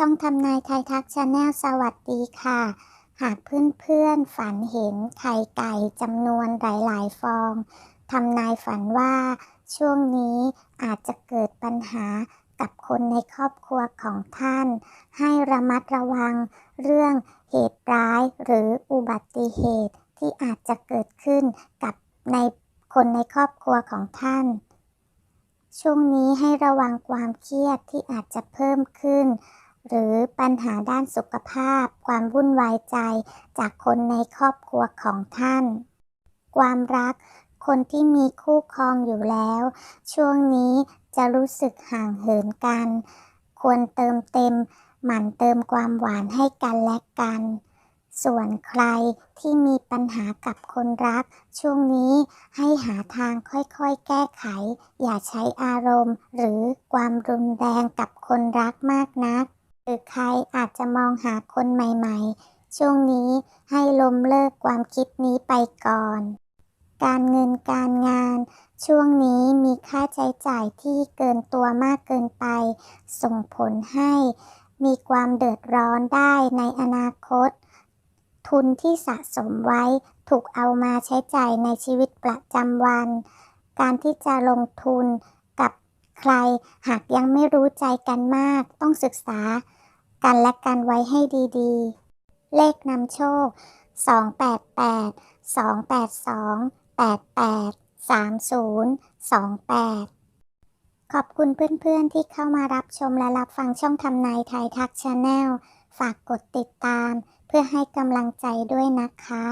ช่องทำนายไทยทักชาแนลสวัสดีค่ะ หากเพื่อนๆฝันเห็นไข่ไก่จำนวนหลายๆฟองทำนายฝันว่า ช่วงนี้อาจจะเกิดปัญหากับคนในครอบครัวของท่าน ให้ระมัดระวังเรื่องเหตุร้ายหรืออุบัติเหตุที่อาจจะเกิดขึ้นกับในคนในครอบครัวของท่าน ช่วงนี้ให้ระวังความเครียดที่อาจจะเพิ่มขึ้น หรือปัญหาด้านสุขภาพ ความวุ่นวายใจจากคนในครอบครัวของท่าน ความรัก คนที่มีคู่ครองอยู่แล้ว ช่วงนี้จะรู้สึกห่างเหินกัน ควรเติมเต็ม หมั่นเติมความหวานให้กันและกัน ส่วนใครที่มีปัญหากับคนรัก ช่วงนี้ให้หาทางค่อยๆ แก้ไข อย่าใช้อารมณ์ หรือความรุนแรงกับคนรักมากนัก หรือใครอาจจะมองหาคนใหม่ๆ ช่วงนี้ให้ล้มเลิกความคิดนี้ไปก่อน การเงินการงาน ช่วงนี้มีค่าใช้จ่ายที่เกินตัวมากเกินไป ส่งผลให้มีความเดือดร้อนได้ในอนาคต ทุนที่สะสมไว้ถูกเอามาใช้จ่ายในชีวิตประจำวัน การที่จะลงทุนกับใครหากยังไม่รู้ใจกันมากต้องศึกษา กันและกันไว้ให้ดีๆ เลขนำโชค 288 282 883028 ขอบคุณเพื่อนๆที่เข้ามารับชมและรับฟังช่องทำนายไทยทักชาแนล ฝากกดติดตาม เพื่อให้กำลังใจด้วยนะคะ